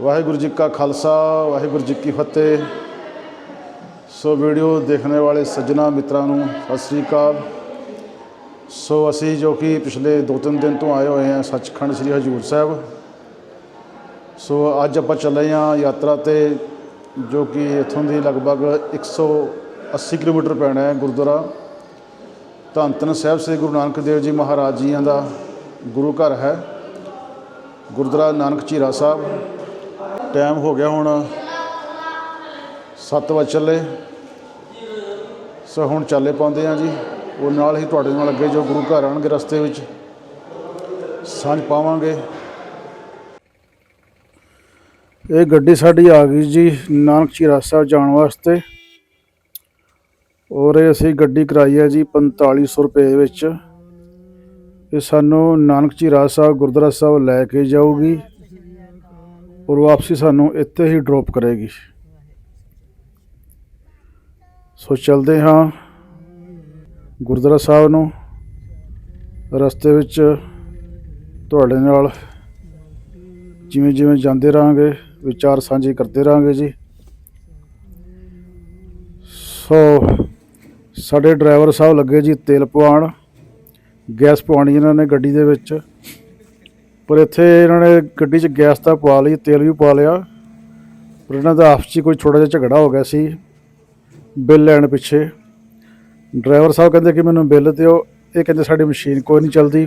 ਵਾਹਿਗੁਰੂ ਜੀ ਕਾ ਖਾਲਸਾ, ਵਾਹਿਗੁਰੂ ਜੀ ਕੀ ਫਤਿਹ। So video ਦੇਖਣ ਵਾਲੇ ਸੱਜਣਾ ਮਿੱਤਰਾਂ ਨੂੰ ਸਤਿ ਸ੍ਰੀ ਅਕਾਲ। ਸੋ ਅਸੀਂ ਜੋ ਕਿ ਪਿਛਲੇ 2-3 ਦਿਨ ਤੋਂ ਆਏ ਹੋਏ ਹਾਂ ਸੱਚਖੰਡ ਸ੍ਰੀ ਹਜੂਰ ਸਾਹਿਬ। ਸੋ ਅੱਜ ਆਪਾਂ ਚੱਲੇ ਹਾਂ ਯਾਤਰਾ ਤੇ, ਜੋ ਕਿ ਇੱਥੋਂ ਦੀ ਲਗਭਗ 180 ਕਿਲੋਮੀਟਰ ਪੈਣਾ ਹੈ ਗੁਰਦੁਆਰਾ। ਧੰਨ ਧੰਨ ਸਾਹਿਬ ਸ੍ਰੀ ਗੁਰੂ ਨਾਨਕ ਦੇਵ ਜੀ ਮਹਾਰਾਜ ਜੀਆਂ ਦਾ ਗੁਰੂ ਘਰ ਹੈ। ਗੁਰਦੁਆਰਾ ਨਾਨਕ ਝੀਰਾ ਸਾਹਿਬ। ਟਾਈਮ ਹੋ ਗਿਆ ਹੁਣ 7 ਵਜੇ ਚੱਲੇ। ਸੋ ਹੁਣ ਚਾਲੇ ਪਾਉਂਦੇ ਆ ਜੀ। ਉਹ ਨਾਲ ਹੀ ਤੁਹਾਡੇ ਨਾਲ ਅੱਗੇ ਜੋ ਗੁਰੂ ਘਰ ਆਣਗੇ ਰਸਤੇ ਵਿੱਚ, ਸਾਂਝ ਪਾਵਾਂਗੇ। ਇਹ ਗੱਡੀ ਸਾਡੀ ਆ ਗਈ ਜੀ ਨਾਨਕ ਚੀਰਾ ਸਾਹਿਬ ਜਾਣ ਵਾਸਤੇ। ਔਰ ਇਹ ਅਸੀਂ ਗੱਡੀ ਕਰਾਈ ਹੈ ਜੀ 4500 ਰੁਪਏ ਵਿੱਚ। ਇਹ ਸਾਨੂੰ ਨਾਨਕ ਚੀਰਾ ਸਾਹਿਬ ਗੁਰਦੁਆਰਾ ਸਾਹਿਬ ਲੈ ਕੇ ਜਾਊਗੀ। ਔਰ ਵਾਪਸੀ ਸਾਨੂੰ ਇੱਥੇ ਹੀ ਡ੍ਰੌਪ ਕਰੇਗੀ। ਸੋ ਚਲਦੇ ਹਾਂ ਗੁਰਦੁਆਰਾ ਸਾਹਿਬ ਨੂੰ। ਰਸਤੇ ਵਿੱਚ ਤੁਹਾਡੇ ਨਾਲ ਜਿਵੇਂ ਜਿਵੇਂ ਜਾਂਦੇ ਰਹਾਂਗੇ, ਵਿਚਾਰ ਸਾਂਝੇ ਕਰਦੇ ਰਹਾਂਗੇ ਜੀ। ਸੋ ਸਾਡੇ ਡਰਾਈਵਰ ਸਾਹਿਬ ਲੱਗੇ ਜੀ ਤੇਲ ਪਵਾਉਣ। ਗੈਸ ਪਵਾਉਣੀ ਇਹਨਾਂ ਨੇ ਗੱਡੀ ਦੇ ਵਿੱਚ। ਪਰ ਇੱਥੇ ਇਹਨਾਂ ਨੇ ਗੱਡੀ 'ਚ ਗੈਸ ਤਾਂ ਪਵਾ ਲਈ, ਤੇਲ ਵੀ ਪਵਾ ਲਿਆ। ਪਰ ਇਹਨਾਂ ਦਾ ਆਪਸ 'ਚ ਕੋਈ ਛੋਟਾ ਜਿਹਾ ਝਗੜਾ ਹੋ ਗਿਆ ਸੀ, ਬਿੱਲ ਲੈਣ ਪਿੱਛੇ। ਡਰਾਈਵਰ ਸਾਹਿਬ ਕਹਿੰਦੇ ਕਿ ਮੈਨੂੰ ਬਿੱਲ ਦਿਓ, ਇਹ ਕਹਿੰਦੇ ਸਾਡੀ ਮਸ਼ੀਨ ਕੋਈ ਨਹੀਂ ਚੱਲਦੀ।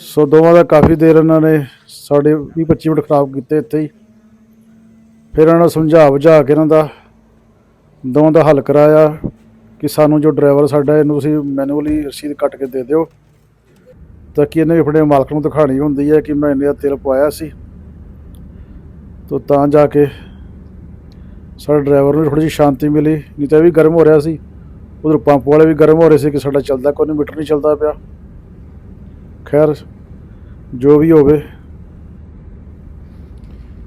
ਸੋ ਦੋਵਾਂ ਦਾ ਕਾਫੀ ਦੇਰ ਇਹਨਾਂ ਨੇ ਸਾਡੇ 20 25 ਮਿੰਟ ਖਰਾਬ ਕੀਤੇ ਇੱਥੇ ਹੀ। ਫਿਰ ਇਹਨਾਂ ਨੂੰ ਸਮਝਾ ਬੁਝਾ ਕੇ ਇਹਨਾਂ ਦਾ, ਦੋਵਾਂ ਦਾ ਹੱਲ ਕਰਾਇਆ ਕਿ ਸਾਨੂੰ ਜੋ ਡਰਾਈਵਰ ਸਾਡਾ, ਇਹਨੂੰ ਤੁਸੀਂ ਮੈਨੂਅਲੀ ਰਸੀਦ ਕੱਟ ਕੇ ਦੇ ਦਿਓ। ਤਾਂ ਕਿ ਇਹਨੇ ਵੀ ਆਪਣੇ ਮਾਲਕ ਨੂੰ ਦਿਖਾਣੀ ਹੁੰਦੀ ਹੈ ਕਿ ਮੈਂ ਇੰਨੇ ਦਾ ਤੇਲ ਪਵਾਇਆ ਸੀ। ਤੋ ਤਾਂ ਜਾ ਕੇ ਸਾਡੇ ਡਰਾਈਵਰ ਨੂੰ ਥੋੜੀ ਜਿਹੀ ਸ਼ਾਂਤੀ ਮਿਲੀ। ਨਹੀਂ ਤਾਂ ਇਹ ਵੀ ਗਰਮ ਹੋ ਰਿਹਾ ਸੀ। ਉਧਰ ਪੰਪ ਵਾਲੇ ਵੀ ਗਰਮ ਹੋ ਰਹੇ ਸੀ ਕਿ ਸਾਡਾ ਚੱਲਦਾ ਕੋਈ ਮੀਟਰ ਨਹੀਂ ਚੱਲਦਾ ਪਿਆ। ਖੈਰ, ਜੋ ਵੀ ਹੋਵੇ।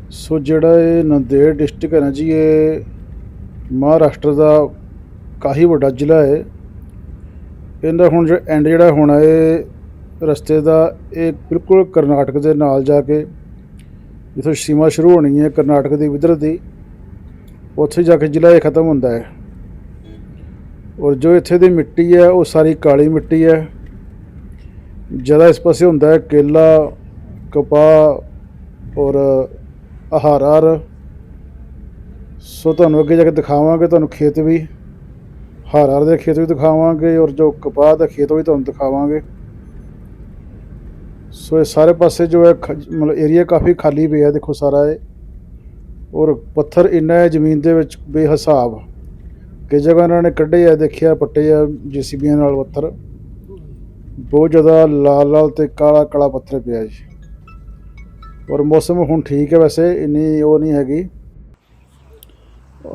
ਸੋ ਜਿਹੜਾ ਇਹ ਨੰਦੇੜ ਡਿਸਟ੍ਰਿਕਟ ਹੈ ਨਾ ਜੀ, ਇਹ ਮਹਾਰਾਸ਼ਟਰ ਦਾ ਕਾਫੀ ਵੱਡਾ ਜ਼ਿਲ੍ਹਾ ਹੈ। ਇਹਦਾ ਹੁਣ ਜਿਹੜਾ ਐਂਡ ਜਿਹੜਾ ਹੋਣਾ, ਇਹ ਰਸਤੇ ਦਾ ਇਹ ਬਿਲਕੁਲ ਕਰਨਾਟਕ ਦੇ ਨਾਲ ਜਾ ਕੇ ਜਿੱਥੋਂ ਸੀਮਾ ਸ਼ੁਰੂ ਹੋਣੀ ਹੈ ਕਰਨਾਟਕ ਦੀ ਵਿਦਰ ਦੀ, ਉੱਥੇ ਜਾ ਕੇ ਜ਼ਿਲ੍ਹਾ ਇਹ ਖਤਮ ਹੁੰਦਾ ਹੈ। ਔਰ ਜੋ ਇੱਥੇ ਦੀ ਮਿੱਟੀ ਹੈ, ਉਹ ਸਾਰੀ ਕਾਲੀ ਮਿੱਟੀ ਹੈ। ਜ਼ਿਆਦਾ ਇਸ ਪਾਸੇ ਹੁੰਦਾ ਹੈ ਕੇਲਾ, ਕਪਾਹ ਔਰ ਆਹਾਰ ਸੋ ਤੁਹਾਨੂੰ ਅੱਗੇ ਜਾ ਕੇ ਦਿਖਾਵਾਂਗੇ, ਤੁਹਾਨੂੰ ਖੇਤ ਵੀ ਹਾਰਾਰ ਦੇ ਖੇਤ ਵੀ ਦਿਖਾਵਾਂਗੇ ਔਰ ਜੋ ਕਪਾਹ ਦਾ ਖੇਤ ਵੀ ਤੁਹਾਨੂੰ ਦਿਖਾਵਾਂਗੇ। ਸੋ ਇਹ ਸਾਰੇ ਪਾਸੇ ਜੋ ਹੈ ਖ- ਮਤਲਬ ਏਰੀਆ ਕਾਫੀ ਖਾਲੀ ਪਿਆ, ਦੇਖੋ ਸਾਰਾ ਇਹ। ਔਰ ਪੱਥਰ ਇੰਨਾ ਹੈ ਜ਼ਮੀਨ ਦੇ ਵਿੱਚ ਬੇਹਿਸਾਬ। ਕਿ ਜਗ੍ਹਾ ਇਹਨਾਂ ਨੇ ਕੱਢੇ ਆ, ਦੇਖਿਆ, ਪੱਟੇ ਆ ਜੀਸੀਬੀਆਂ ਨਾਲ ਪੱਥਰ। ਬਹੁਤ ਜ਼ਿਆਦਾ ਲਾਲ ਲਾਲ ਤੇ ਕਾਲਾ ਕਾਲਾ ਪੱਥਰ ਪਿਆ ਜੀ। ਔਰ ਮੌਸਮ ਹੁਣ ਠੀਕ ਹੈ ਵੈਸੇ, ਇੰਨੀ ਉਹ ਨਹੀਂ ਹੈਗੀ।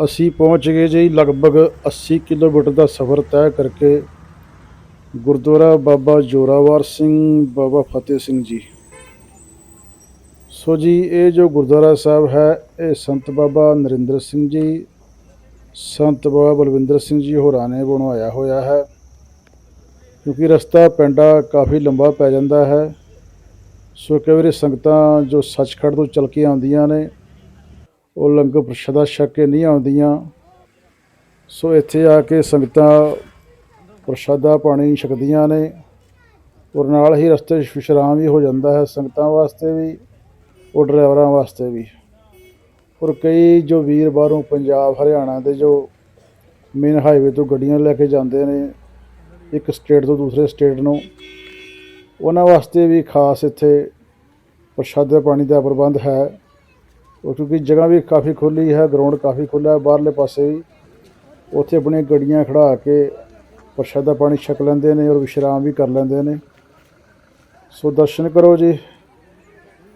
ਅਸੀਂ ਪਹੁੰਚ ਗਏ ਜੀ ਲਗਭਗ 80 ਕਿਲੋਮੀਟਰ ਦਾ ਸਫ਼ਰ ਤੈਅ ਕਰਕੇ ਗੁਰਦੁਆਰਾ ਬਾਬਾ ਜੋਰਾਵਰ ਸਿੰਘ, ਬਾਬਾ ਫਤਿਹ ਸਿੰਘ ਜੀ। ਸੋ ਜੀ, ਇਹ ਜੋ ਗੁਰਦੁਆਰਾ ਸਾਹਿਬ ਹੈ, ਇਹ ਸੰਤ ਬਾਬਾ ਨਰਿੰਦਰ ਸਿੰਘ ਜੀ, ਸੰਤ ਬਾਬਾ ਬਲਵਿੰਦਰ ਸਿੰਘ ਜੀ ਹੋਰਾਂ ਨੇ ਬਣਵਾਇਆ ਹੋਇਆ ਹੈ। ਕਿਉਂਕਿ ਰਸਤਾ ਪੈਂਡਾ ਕਾਫੀ ਲੰਬਾ ਪੈ ਜਾਂਦਾ ਹੈ। ਸੋ ਕਈ ਵਾਰੀ ਸੰਗਤਾਂ ਜੋ ਸੱਚਖੰਡ ਤੋਂ ਚੱਲ ਕੇ ਆਉਂਦੀਆਂ ਨੇ, ਉਹ ਲੰਗਰ ਪ੍ਰਸ਼ਾਦਾ ਛਕ ਕੇ ਨਹੀਂ ਆਉਂਦੀਆਂ। ਸੋ ਇੱਥੇ ਆ ਕੇ ਸੰਗਤਾਂ ਪ੍ਰਸ਼ਾਦਾ ਪਾਣੀ ਛਕਦੀਆਂ ਨੇ ਔਰ ਨਾਲ ਹੀ ਰਸਤੇ 'ਚ ਵਿਸ਼ਰਾਮ ਵੀ ਹੋ ਜਾਂਦਾ ਹੈ, ਸੰਗਤਾਂ ਵਾਸਤੇ ਵੀ ਔਰ ਡਰਾਈਵਰਾਂ ਵਾਸਤੇ ਵੀ। ਔਰ ਕਈ ਜੋ ਵੀਰ ਬਾਹਰੋਂ ਪੰਜਾਬ, ਹਰਿਆਣਾ ਦੇ ਜੋ ਮੇਨ ਹਾਈਵੇ ਤੋਂ ਗੱਡੀਆਂ ਲੈ ਕੇ ਜਾਂਦੇ ਨੇ, ਇੱਕ ਸਟੇਟ ਤੋਂ ਦੂਸਰੇ ਸਟੇਟ ਨੂੰ, ਉਹਨਾਂ ਵਾਸਤੇ ਵੀ ਖਾਸ ਇੱਥੇ ਪ੍ਰਸ਼ਾਦੇ ਪਾਣੀ ਦਾ ਪ੍ਰਬੰਧ ਹੈ। ਉਹ ਕਿਉਂਕਿ ਜਗ੍ਹਾ ਵੀ ਕਾਫੀ ਖੁੱਲੀ ਹੈ ਗਰਾਊਂਡ ਕਾਫੀ ਖੁੱਲ੍ਹਾ ਹੈ, ਬਾਹਰਲੇ ਪਾਸੇ ਵੀ। ਉੱਥੇ ਆਪਣੀਆਂ ਗੱਡੀਆਂ ਖੜਾ ਕੇ ਪ੍ਰਸ਼ਾਦਾ ਪਾਣੀ ਛਕ ਲੈਂਦੇ ਨੇ ਔਰ ਵਿਸ਼ਰਾਮ ਵੀ ਕਰ ਲੈਂਦੇ ਨੇ। ਸੋ ਦਰਸ਼ਨ ਕਰੋ ਜੀ।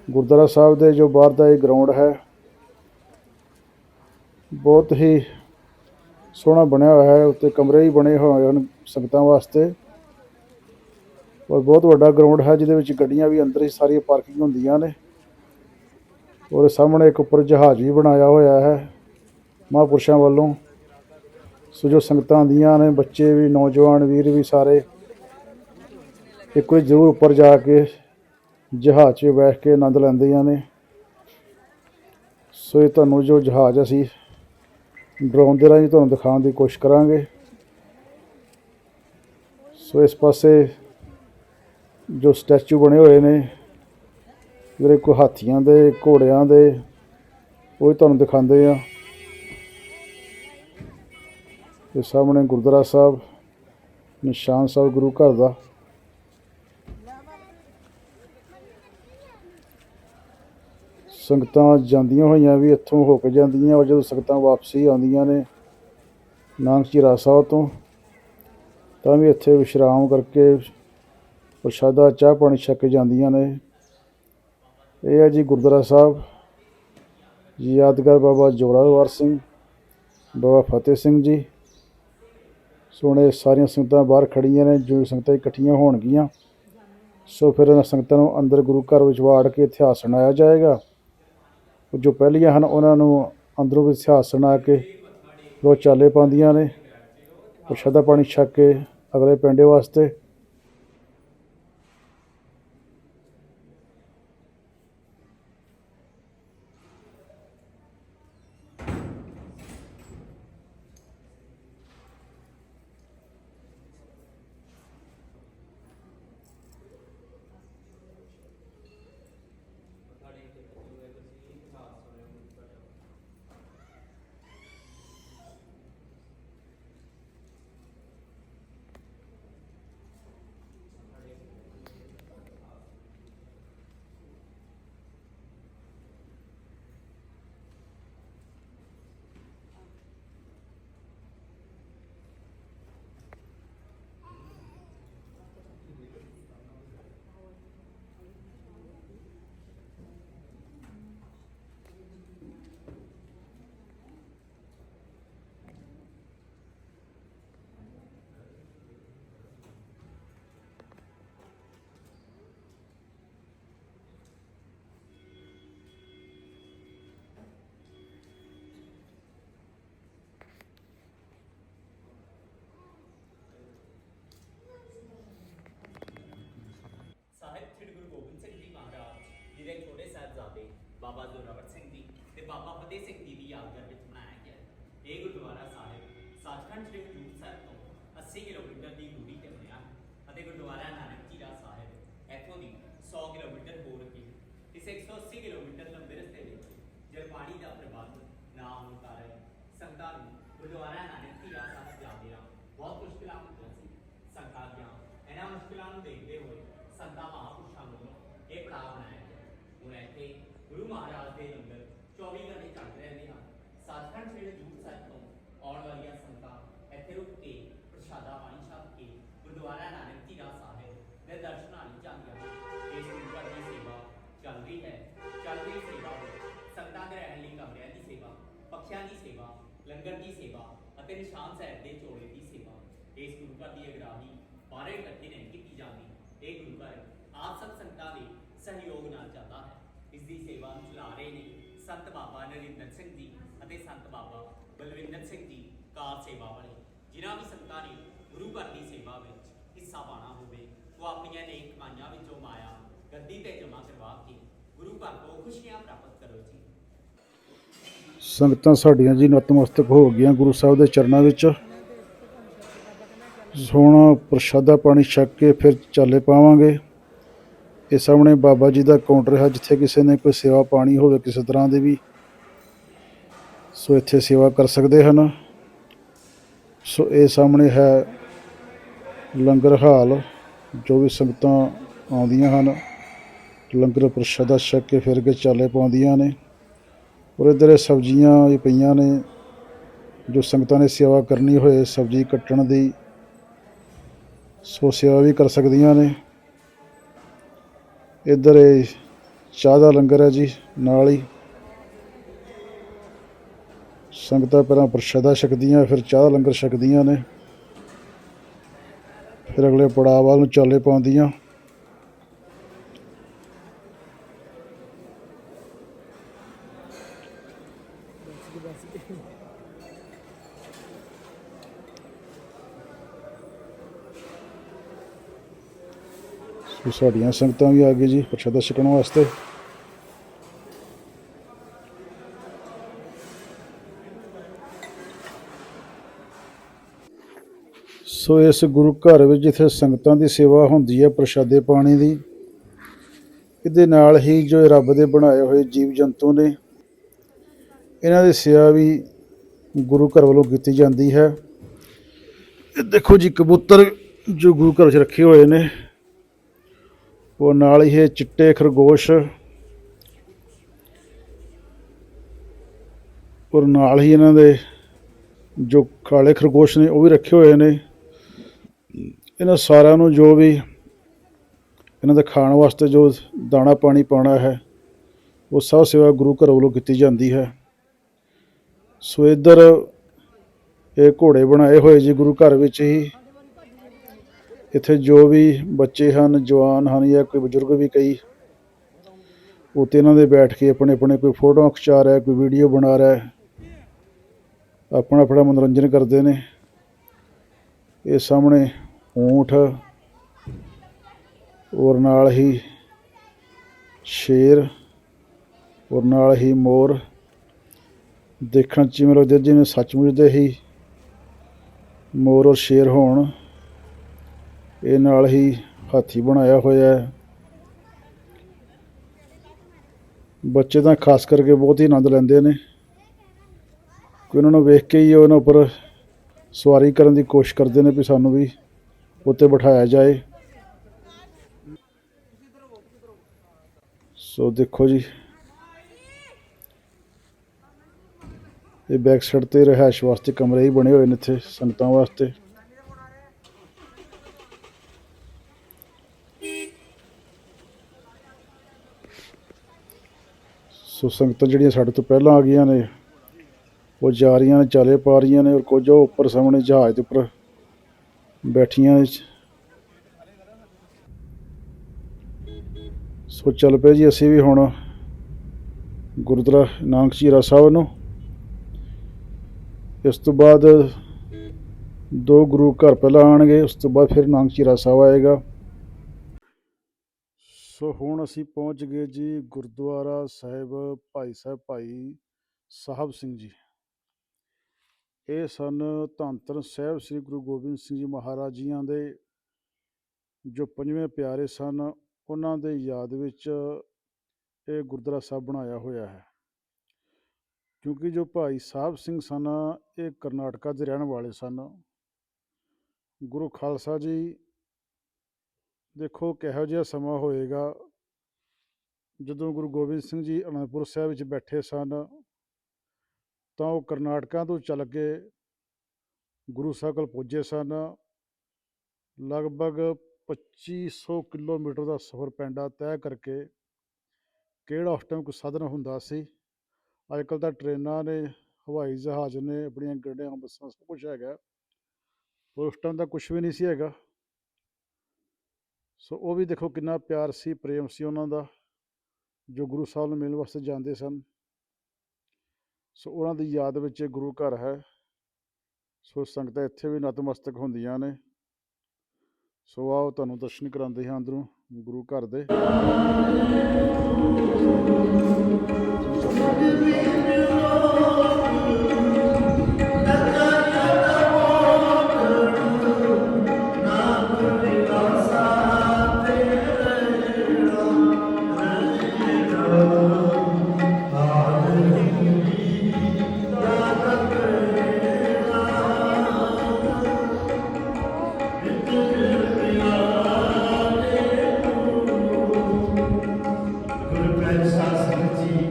ਗੁਰਦੁਆਰਾ ਸਾਹਿਬ ਦੇ ਜੋ ਬਾਹਰ ਦਾ ਇਹ ਗਰਾਊਂਡ ਹੈ, ਬਹੁਤ ਹੀ ਸੋਹਣਾ ਬਣਿਆ ਹੋਇਆ ਹੈ। ਉੱਤੇ ਕਮਰੇ ਵੀ ਬਣੇ ਹੋਏ ਹਨ ਸੰਗਤਾਂ ਵਾਸਤੇ। ਔਰ ਬਹੁਤ ਵੱਡਾ ਗਰਾਊਂਡ ਹੈ, ਜਿਹਦੇ ਵਿੱਚ ਗੱਡੀਆਂ ਵੀ ਅੰਦਰ ਹੀ ਸਾਰੀਆਂ ਪਾਰਕਿੰਗ ਹੁੰਦੀਆਂ ਨੇ। ਔਰ ਸਾਹਮਣੇ ਇੱਕ ਉੱਪਰ ਜਹਾਜ਼ ਵੀ ਬਣਾਇਆ ਹੋਇਆ ਹੈ ਮਹਾਂਪੁਰਸ਼ਾਂ ਵੱਲੋਂ। ਸੋ ਜੋ ਸੰਗਤਾਂ ਆਉਂਦੀਆਂ ਨੇ, ਬੱਚੇ ਵੀ, ਨੌਜਵਾਨ ਵੀਰ ਵੀ ਸਾਰੇ, ਇੱਕ ਵਾਰੀ ਜ਼ਰੂਰ ਉੱਪਰ ਜਾ ਕੇ ਜਹਾਜ਼ 'ਚ ਬੈਠ ਕੇ ਆਨੰਦ ਲੈਂਦੀਆਂ ਨੇ। ਸੋ ਇਹ ਤੁਹਾਨੂੰ ਜੋ ਜਹਾਜ਼ ਅਸੀਂ ਡਰੋਨ ਦੇ ਰਾਹੀਂ ਤੁਹਾਨੂੰ ਦਿਖਾਉਣ ਦੀ ਕੋਸ਼ਿਸ਼ ਕਰਾਂਗੇ। ਸੋ ਇਸ ਪਾਸੇ ਜੋ ਸਟੈਚੂ ਬਣੇ ਹੋਏ ਨੇ, ਜਿਹੜੇ ਕੋ ਹਾਥੀਆਂ ਦੇ, ਘੋੜਿਆਂ ਦੇ, ਉਹ ਵੀ ਤੁਹਾਨੂੰ ਦਿਖਾਉਂਦੇ ਆ ਇਹ ਸਾਹਮਣੇ ਗੁਰਦੁਆਰਾ ਸਾਹਿਬ, ਨਿਸ਼ਾਨ ਸਾਹਿਬ ਗੁਰੂ ਘਰ ਦਾ। ਸੰਗਤਾਂ ਜਾਂਦੀਆਂ ਹੋਈਆਂ ਵੀ ਇੱਥੋਂ ਹੋ ਕੇ ਜਾਂਦੀਆਂ ਔਰ ਜਦੋਂ ਸੰਗਤਾਂ ਵਾਪਸੀ ਆਉਂਦੀਆਂ ਨੇ ਨਾਨਕ ਝੀਰਾ ਸਾਹਿਬ ਤੋਂ, ਤਾਂ ਵੀ ਇੱਥੇ ਵਿਸ਼ਰਾਮ ਕਰਕੇ ਪ੍ਰਸ਼ਾਦਾ, ਚਾਹ ਪਾਣੀ ਛਕ ਕੇ ਜਾਂਦੀਆਂ ਨੇ। ਇਹ ਹੈ ਜੀ ਗੁਰਦੁਆਰਾ ਸਾਹਿਬ। ਯਾਦਗਾਰ ਬਾਬਾ ਜੋਰਾਵਰ ਸਿੰਘ, ਬਾਬਾ ਫਤਿਹ ਸਿੰਘ ਜੀ। ਸੋਹਣੇ ਸਾਰੀਆਂ ਸੰਗਤਾਂ ਬਾਹਰ ਖੜੀਆਂ ਨੇ, ਜੋ ਸੰਗਤਾਂ ਇਕੱਠੀਆਂ ਹੋਣਗੀਆਂ। ਸੋ ਫਿਰ ਇਹਨਾਂ ਸੰਗਤਾਂ ਨੂੰ ਅੰਦਰ ਗੁਰੂ ਘਰ ਵਿੱਚ ਵਾੜ ਕੇ ਇਤਿਹਾਸ ਸੁਣਾਇਆ ਜਾਏਗਾ। ਜੋ ਪਹਿਲੀਆਂ ਹਨ, ਉਹਨਾਂ ਨੂੰ ਅੰਦਰੋਂ ਵੀ ਇਤਿਹਾਸ ਸੁਣਾ ਕੇ ਉਹ ਚਾਲੇ ਪਾਉਂਦੀਆਂ ਨੇ। ਪ੍ਰਸ਼ਾਦਾ ਪਾਣੀ ਛੱਕ ਕੇ ਅਗਲੇ ਪਿੰਡੇ ਵਾਸਤੇ ਸਾਹਿਬ ਸ੍ਰੀ ਗੁਰੂ ਗੋਬਿੰਦ ਸਿੰਘ ਜੀ ਮਹਾਰਾਜ ਜੀ ਦੇ ਛੋਟੇ ਸਾਹਿਬਜ਼ਾਦੇ ਬਾਬਾ ਜ਼ੋਰਾਵਰ ਸਿੰਘ ਜੀ ਤੇ ਬਾਬਾ ਫਤਿਹ ਸਿੰਘ ਜੀ ਦੀ ਯਾਦਗਾਰ ਵਿੱਚ ਬਣਾਇਆ ਗਿਆ ਹੈ। ਇਹ ਗੁਰਦੁਆਰਾ ਸਾਹਿਬ ਸੱਚਖੰਡ ਸ੍ਰੀ ਹਜ਼ੂਰ ਸਾਹਿਬ ਤੋਂ 80 ਕਿਲੋਮੀਟਰ ਦੀ ਦੂਰੀ ਤੇ ਬਣਿਆ ਅਤੇ ਗੁਰਦੁਆਰਾ ਨਾਨਕ ਝੀਰਾ ਸਾਹਿਬ ਇੱਥੋਂ ਦੀ 100 ਕਿਲੋਮੀਟਰ ਹੋਰ ਅੱਗੇ ਇਸ 180 ਕਿਲੋਮੀਟਰ ਲੰਬੇ ਰਸਤੇ ਵਿੱਚ ਜਲ ਦਾ ਪ੍ਰਬੰਧ ਨਾ ਹੋਣ ਕਾਰਨ ਸੰਗਤਾਂ ਨੂੰ ਗੁਰਦੁਆਰਾ ਨਾਨਕ ਝੀਰਾ ਸਾਹਿਬ ਜਾਂਦਿਆਂ ਬਹੁਤ ਮੁਸ਼ਕਿਲਾਂ ਹੁੰਦੀਆਂ ਸੀ। ਸੰਗਤਾਂ ਦੀਆਂ ਇਹਨਾਂ ਮੁਸ਼ਕਿਲਾਂ ਨੂੰ ਦੇਖਦੇ ਹੋਏ ਸੰਗਤਾਂ ਮਹਾਂਪੁਰਸ਼ਾਂ ਵੱਲੋਂ ਇਹ ਪੜਾਅ ਬਣਾਇਆ ਗਿਆ। ਹੁਣ ਇੱਥੇ ਗੁਰੂ ਮਹਾਰਾਜ ਦੇ ਲੰਗਰ 24 ਘੰਟੇ ਚੱਲ ਰਹੇ ਹਨ ਸੱਚਖੰਡ ਸ੍ਰੀ ਹਜ਼ੂਰ ਸਾਹਿਬ ਤੋਂ ਆਉਣ ਵਾਲੀਆਂ ਸੰਗਤਾਂ ਇੱਥੇ ਰੁਕ ਕੇ ਪ੍ਰਸ਼ਾਦਾ ਪਾਣੀ ਛਕ ਕੇ ਗੁਰਦੁਆਰਾ ਨਾਨਕ ਝੀਰਾ ਸਾਹਿਬ ਦੇ ਦਰਸ਼ਨਾਂ ਲਈ ਜਾਂਦੀਆਂ ਹਨ ਇਸ ਗੁਰੂਘਰ ਦੀ ਸੇਵਾ ਚੱਲ ਰਹੀ ਹੈ ਚੱਲ ਰਹੀ ਸੇਵਾ ਵਿੱਚ ਸੰਗਤਾਂ ਦੇ ਰਹਿਣ ਲਈ ਕਮਰਿਆਂ ਦੀ ਸੇਵਾ ਪੱਖਿਆਂ ਦੀ ਸੇਵਾ ਲੰਗਰ ਦੀ ਸੇਵਾ ਅਤੇ ਨਿਸ਼ਾਨ ਸਾਹਿਬ ਦੇ ਚੋਲੇ ਦੀ ਸੇਵਾ ਇਸ ਗੁਰੂ ਘਰ ਦੀ ਅਗਰਾਹੀ ਬਾਰੇ ਇਕੱਠੀ ਨਹੀਂ ਕੀਤੀ ਜਾਂਦੀ ਇਹ ਗੁਰੂ ਘਰ ਆਪ ਸਭ ਸੰਗਤਾਂ ਦੇ ਸਹਿਯੋਗ ਨਾਲ ਚੱਲਦਾ ਹੈ ਇਸ ਦੀ ਸੇਵਾ ਚਲਾ ਰਹੇ ਨੇ। ਸੰਤ ਬਾਬਾ ਨਰਿੰਦਰ ਸਿੰਘ ਜੀ ਅਤੇ ਸੰਤ ਬਾਬਾ ਬਲਵਿੰਦਰ ਸਿੰਘ ਜੀ ਕਾਰ ਸੇਵਾ ਵਾਲੇ, ਜਿਨ੍ਹਾਂ ਵੀ ਸੰਗਤਾਂ ਨੇ ਗੁਰੂ ਘਰ ਦੀ ਸੇਵਾ ਵਿੱਚ ਹਿੱਸਾ ਪਾਣਾ ਹੋਵੇ, ਉਹ ਆਪਣੀਆਂ ਨੇਕ ਕਮਾਈਆਂ ਵਿੱਚੋਂ ਮਾਇਆ ਗੱਦੀ ਤੇ ਜਮ੍ਹਾਂ ਕਰਵਾ ਕੇ ਗੁਰੂ ਘਰ ਤੋਂ ਖੁਸ਼ੀਆਂ ਪ੍ਰਾਪਤ ਕਰੋ ਜੀ। ਸੰਗਤਾਂ ਸਾਡੀਆਂ ਜੀ ਨਤਮਸਤਕ ਹੋ ਗਈਆਂ ਗੁਰੂ ਸਾਹਿਬ ਦੇ ਚਰਨਾਂ ਵਿੱਚ। ਸੋਹਣਾ ਪ੍ਰਸ਼ਾਦਾ ਪਾਣੀ ਛਕ ਕੇ ਫਿਰ ਚੱਲੇ ਪਾਵਾਂਗੇ। ਇਹ ਸਾਹਮਣੇ ਬਾਬਾ ਜੀ ਦਾ ਕਾਊਂਟਰ ਹੈ ਜਿੱਥੇ ਕਿਸੇ ਨੇ ਕੋਈ ਸੇਵਾ ਪਾਣੀ ਹੋਵੇ ਕਿਸੇ ਤਰ੍ਹਾਂ ਦੀ ਵੀ, ਸੋ ਇੱਥੇ ਸੇਵਾ ਕਰ ਸਕਦੇ ਹਨ। ਸੋ ਇਹ ਸਾਹਮਣੇ ਹੈ ਲੰਗਰ ਹਾਲ, ਜੋ ਵੀ ਸੰਗਤਾਂ ਆਉਂਦੀਆਂ ਹਨ। ਲੰਗਰ ਪ੍ਰਸ਼ਾਦਾ ਛਕ ਕੇ ਫਿਰ ਕੇ ਚਾਲੇ ਪਾਉਂਦੀਆਂ ਨੇ। ਔਰ ਇੱਧਰ ਸਬਜ਼ੀਆਂ ਵੀ ਪਈਆਂ ਨੇ, ਜੋ ਸੰਗਤਾਂ ਨੇ ਸੇਵਾ ਕਰਨੀ ਹੋਏ, ਸਬਜ਼ੀ ਕੱਟਣ ਦੀ। ਸੋ ਸੇਵਾ ਵੀ ਕਰ ਸਕਦੀਆਂ ਨੇ। ਇੱਧਰ ਇਹ ਚਾਹ ਦਾ ਲੰਗਰ ਹੈ ਜੀ, ਨਾਲ ਹੀ। ਸੰਗਤਾਂ ਪਹਿਲਾਂ ਪ੍ਰਸ਼ਾਦਾ ਛਕਦੀਆਂ, ਫਿਰ ਚਾਹ ਦਾ ਲੰਗਰ ਛਕਦੀਆਂ ਨੇ। ਫਿਰ ਅਗਲੇ ਪੜਾਅ ਵੱਲ ਨੂੰ ਚਾਲੇ ਪਾਉਂਦੀਆਂ। ਕੁਝ ਸਾਡੀਆਂ ਸੰਗਤਾਂ ਵੀ ਆ ਗਈ ਜੀ, ਪ੍ਰਸ਼ਾਦਾ ਛਕਣ ਵਾਸਤੇ। ਸੋ ਇਸ ਗੁਰੂ ਘਰ ਵਿੱਚ ਜਿੱਥੇ ਸੰਗਤਾਂ ਦੀ ਸੇਵਾ ਹੁੰਦੀ ਹੈ, ਪ੍ਰਸ਼ਾਦੇ ਪਾਣੀ ਦੀ, ਇਹਦੇ ਨਾਲ ਹੀ ਜੋ ਰੱਬ ਦੇ ਬਣਾਏ ਹੋਏ ਜੀਵ ਜੰਤੂ ਨੇ, ਇਹਨਾਂ ਦੀ ਸੇਵਾ ਵੀ ਗੁਰੂ ਘਰ ਵੱਲੋਂ ਕੀਤੀ ਜਾਂਦੀ ਹੈ। ਇਹ ਦੇਖੋ ਜੀ, ਕਬੂਤਰ ਜੋ ਗੁਰੂ ਘਰ ਵਿੱਚ ਰੱਖੇ ਹੋਏ ਨੇ ਉਹ ਨਾਲ ਹੀ ਇਹ ਚਿੱਟੇ ਖਰਗੋਸ਼ ਔਰ ਨਾਲ ਹੀ ਇਹਨਾਂ ਦੇ ਜੋ ਕਾਲੇ ਖਰਗੋਸ਼ ਨੇ ਉਹ ਵੀ ਰੱਖੇ ਹੋਏ ਨੇ। ਇਹਨਾਂ ਸਾਰਿਆਂ ਨੂੰ ਜੋ ਵੀ ਇਹਨਾਂ ਦੇ ਖਾਣ ਵਾਸਤੇ ਜੋ ਦਾਣਾ ਪਾਣੀ ਪਾਉਣਾ ਹੈ, ਉਹ ਸਭ ਸੇਵਾ ਗੁਰੂ ਘਰ ਵੱਲੋਂ ਕੀਤੀ ਜਾਂਦੀ ਹੈ। ਸੋ ਇੱਧਰ ਇਹ ਘੋੜੇ ਬਣਾਏ ਹੋਏ ਜੀ ਗੁਰੂ ਘਰ ਵਿੱਚ ਹੀ ਇੱਥੇ ਜੋ ਵੀ ਬੱਚੇ ਹਨ, ਜਵਾਨ ਹਨ ਜਾਂ ਕੋਈ ਬਜ਼ੁਰਗ ਵੀ ਕਈ ਉੱਤੇ ਇਹਨਾਂ ਦੇ ਬੈਠ ਕੇ ਆਪਣੇ ਆਪਣੇ ਕੋਈ ਫੋਟੋਆਂ ਖਿਚਾ ਰਿਹਾ, ਕੋਈ ਵੀਡੀਓ ਬਣਾ ਰਿਹਾ, ਆਪਣਾ ਆਪਣਾ ਮਨੋਰੰਜਨ ਕਰਦੇ ਨੇ। ਇਹ ਸਾਹਮਣੇ ਊਂਠ ਔਰ ਨਾਲ ਹੀ ਸ਼ੇਰ ਔਰ ਨਾਲ ਹੀ ਮੋਰ। ਦੇਖਣ 'ਚ ਇਵੇਂ ਲੱਗਦਾ ਜਿਵੇਂ ਸੱਚਮੁੱਚ ਦੇ ਹੀ ਮੋਰ ਔਰ ਸ਼ੇਰ ਹੋਣ। ਇਹ ਨਾਲ ਹੀ ਹਾਥੀ ਬਣਾਇਆ ਹੋਇਆ ਹੈ। ਬੱਚੇ ਤਾਂ ਖਾਸ ਕਰਕੇ ਬਹੁਤ ਹੀ ਆਨੰਦ ਲੈਂਦੇ ਨੇ। ਕਿ ਉਹਨਾਂ ਨੂੰ ਵੇਖ ਕੇ ਹੀ ਉਹਨਾਂ ਉੱਪਰ ਸਵਾਰੀ ਕਰਨ ਦੀ ਕੋਸ਼ਿਸ਼ ਕਰਦੇ ਨੇ ਵੀ ਸਾਨੂੰ ਵੀ ਉੱਤੇ ਬਿਠਾਇਆ ਜਾਏ। ਸੋ ਦੇਖੋ ਜੀ। ਇਹ ਬੈਕ ਸਾਈਡ ਤੇ ਰਿਹਾਇਸ਼ ਵਾਸਤੇ ਕਮਰੇ ਹੀ ਬਣੇ ਹੋਏ ਨੇ ਇੱਥੇ ਸੰਗਤਾਂ ਵਾਸਤੇ। ਸੋ ਸੰਗਤਾਂ ਜਿਹੜੀਆਂ ਸਾਡੇ ਤੋਂ ਪਹਿਲਾਂ ਆ ਗਈਆਂ ਨੇ, ਉਹ ਜਾ ਰਹੀਆਂ ਨੇ, ਚਾਲੇ ਪਾ ਰਹੀਆਂ ਨੇ ਔਰ ਕੁਝ ਉਹ ਉੱਪਰ ਸਾਹਮਣੇ ਜਹਾਜ਼ ਦੇ ਉੱਪਰ ਬੈਠੀਆਂ ਨੇ। ਸੋ ਚੱਲ ਪਏ ਜੀ, ਅਸੀਂ ਵੀ ਹੁਣ ਗੁਰਦੁਆਰਾ ਨਾਨਕ ਝੀਰਾ ਸਾਹਿਬ ਨੂੰ। ਇਸ ਤੋਂ ਬਾਅਦ ਦੋ ਗੁਰੂ ਘਰ ਪਹਿਲਾਂ ਆਣਗੇ ਉਸ ਤੋਂ ਬਾਅਦ ਫਿਰ ਨਾਨਕ ਝੀਰਾ ਸਾਹਿਬ ਆਏਗਾ। ਸੋ ਹੁਣ ਅਸੀਂ ਪਹੁੰਚ ਗਏ ਜੀ ਗੁਰਦੁਆਰਾ ਸਾਹਿਬ ਭਾਈ ਸਾਹਿਬ ਭਾਈ ਸਾਹਿਬ ਸਿੰਘ ਜੀ। ਇਹ ਸਨ ਧੰਨ ਧੰਨ ਸਾਹਿਬ ਸ੍ਰੀ ਗੁਰੂ ਗੋਬਿੰਦ ਸਿੰਘ ਜੀ ਮਹਾਰਾਜ ਜੀਆਂ ਦੇ, ਜੋ ਪੰਜਵੇਂ ਪਿਆਰੇ ਸਨ, ਉਹਨਾਂ ਦੇ ਯਾਦ ਵਿੱਚ ਇਹ ਗੁਰਦੁਆਰਾ ਸਾਹਿਬ ਬਣਾਇਆ ਹੋਇਆ ਹੈ। ਕਿਉਂਕਿ ਜੋ ਭਾਈ ਸਾਹਿਬ ਸਿੰਘ ਸਨ, ਇਹ ਕਰਨਾਟਕਾ ਦੇ ਰਹਿਣ ਵਾਲੇ ਸਨ। ਗੁਰੂ ਖਾਲਸਾ ਜੀ ਦੇਖੋ ਕਿਹੋ ਜਿਹਾ ਸਮਾਂ ਹੋਏਗਾ। ਜਦੋਂ ਗੁਰੂ ਗੋਬਿੰਦ ਸਿੰਘ ਜੀ ਅਨੰਦਪੁਰ ਸਾਹਿਬ ਵਿੱਚ ਬੈਠੇ ਸਨ, ਤਾਂ ਉਹ ਕਰਨਾਟਕਾ ਤੋਂ ਚੱਲ ਕੇ ਗੁਰੂ ਸਾਹਿਬ ਕੋਲ ਪੁੱਜੇ ਸਨ। ਲਗਭਗ 2500 ਕਿਲੋਮੀਟਰ ਦਾ ਸਫ਼ਰ ਪੈਂਡਾ ਤੈਅ ਕਰਕੇ ਕਿਹੜਾ ਉਸ ਟਾਈਮ ਕੋਈ ਸਾਧਨ ਹੁੰਦਾ ਸੀ? ਅੱਜ ਕੱਲ੍ਹ ਤਾਂ ਟ੍ਰੇਨਾਂ ਨੇ, ਹਵਾਈ ਜਹਾਜ਼ ਨੇ, ਆਪਣੀਆਂ ਗੱਡੀਆਂ, ਬੱਸਾਂ ਸਭ ਕੁਝ ਹੈਗਾ। ਉਸ ਟਾਈਮ ਤਾਂ ਕੁਝ ਵੀ ਨਹੀਂ ਸੀ ਹੈਗਾ। ਸੋ ਉਹ ਵੀ ਦੇਖੋ ਕਿੰਨਾ ਪਿਆਰ ਸੀ, ਪ੍ਰੇਮ ਸੀ ਉਹਨਾਂ ਦਾ, ਜੋ ਗੁਰੂ ਸਾਹਿਬ ਨੂੰ ਮਿਲਣ ਵਾਸਤੇ ਜਾਂਦੇ ਸਨ। ਸੋ ਉਹਨਾਂ ਦੀ ਯਾਦ ਵਿੱਚ ਗੁਰੂ ਘਰ ਹੈ। ਸੋ ਸੰਗਤਾਂ ਇੱਥੇ ਵੀ ਨਤਮਸਤਕ ਹੁੰਦੀਆਂ ਨੇ। ਸੋ ਆਓ ਤੁਹਾਨੂੰ ਦਰਸ਼ਨ ਕਰਾਉਂਦੇ ਹਾਂ ਅੰਦਰੋਂ ਗੁਰੂ ਘਰ ਦੇ। ਗੁਰੂ ਗ੍ਰੰਥ ਸਾਹਿਬ ਜੀ,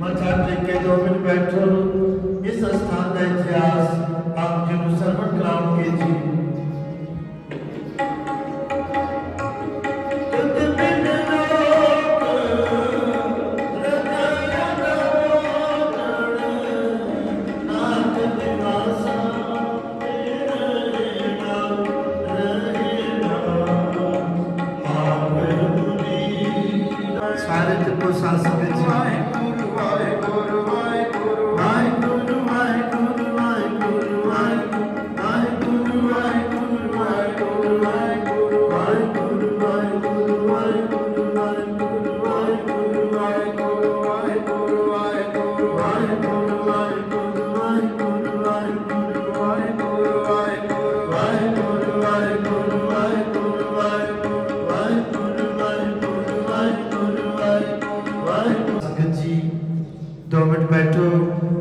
ਮੱਥਾ ਟੇਕ ਕੇ ਦੋ ਮਿੰਟ ਬੈਠੋ ਇਸ ਸਥਾਨ ਦਾ ਇਤਿਹਾਸ ਆਪ ਜੀ ਨੂੰ ਸਰਵਣ ਕਰਾਉਂਗੇ ਜੀ।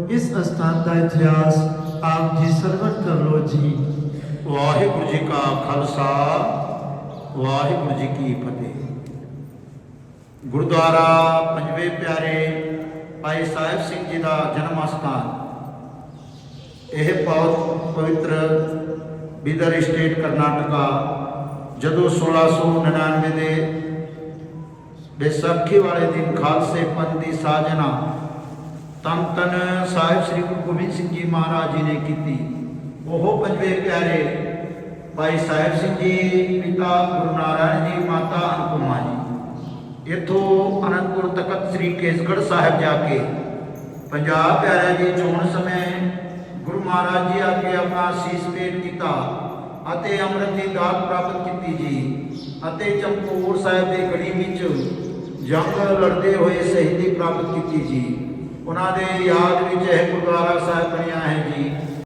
ਇਸ ਅਸਥਾਨ ਦਾ ਇਤਿਹਾਸ ਆਪ ਜੀ ਸਰਵਣ ਕਰ ਲੋ ਜੀ। ਵਾਹਿਗੁਰੂ ਜੀ ਕਾ ਖਾਲਸਾ, ਵਾਹਿਗੁਰੂ ਜੀ ਕੀ ਫਤਿਹ। ਗੁਰਦੁਆਰਾ ਪੰਜਵੇਂ ਪਿਆਰੇ ਭਾਈ ਸਾਹਿਬ ਸਿੰਘ ਜੀ ਦਾ ਜਨਮ ਅਸਥਾਨ। ਇਹ ਬਹੁਤ ਪਵਿੱਤਰ ਬਿਦਰ ਸਟੇਟ ਕਰਨਾਟਕਾ ਜਦੋਂ 1699 ਦੇ ਬੇਸਾਖੀ ਵਾਲੇ ਦਿਨ ਖਾਲਸੇ ਪੰਥ ਦੀ ਸਾਜਨਾ ਤਨ ਤਨ ਸਾਹਿਬ ਸ੍ਰੀ ਗੁਰੂ ਗੋਬਿੰਦ ਸਿੰਘ ਜੀ ਮਹਾਰਾਜ ਜੀ ਨੇ ਕੀਤੀ। ਉਹ ਪੰਜਵੇਂ ਪਿਆਰੇ ਭਾਈ ਸਾਹਿਬ ਸਿੰਘ ਜੀ, ਪਿਤਾ ਗੁਰੂ ਨਾਰਾਇਣ ਜੀ, ਮਾਤਾ ਅਨੁਪਮਾ ਜੀ। ਇੱਥੋਂ ਅਨੰਦਪੁਰ ਤਖਤ ਸ੍ਰੀ ਕੇਸਗੜ੍ਹ ਸਾਹਿਬ ਜਾ ਕੇ ਪੰਜਾਬ ਪਿਆਰਿਆਂ ਦੀ ਚੋਣ ਸਮੇਂ ਗੁਰੂ ਮਹਾਰਾਜ ਜੀ ਅੱਗੇ ਆਪਣਾ ਸੀਸ ਭੇਟ ਕੀਤਾ ਅਤੇ ਅੰਮ੍ਰਿਤ ਦੀ ਦਾਤ ਪ੍ਰਾਪਤ ਕੀਤੀ ਜੀ ਅਤੇ ਚਮਕੌਰ ਸਾਹਿਬ ਦੇ ਗੜੀ ਵਿੱਚ ਜੰਗ ਲੜਦੇ ਹੋਏ ਸ਼ਹੀਦੀ ਪ੍ਰਾਪਤ ਕੀਤੀ ਜੀ। ਉਹਨਾਂ ਦੇ ਯਾਦ ਵਿੱਚ ਇਹ ਗੁਰਦੁਆਰਾ ਸਾਹਿਬ ਬਣਿਆ ਹੈ ਜੀ।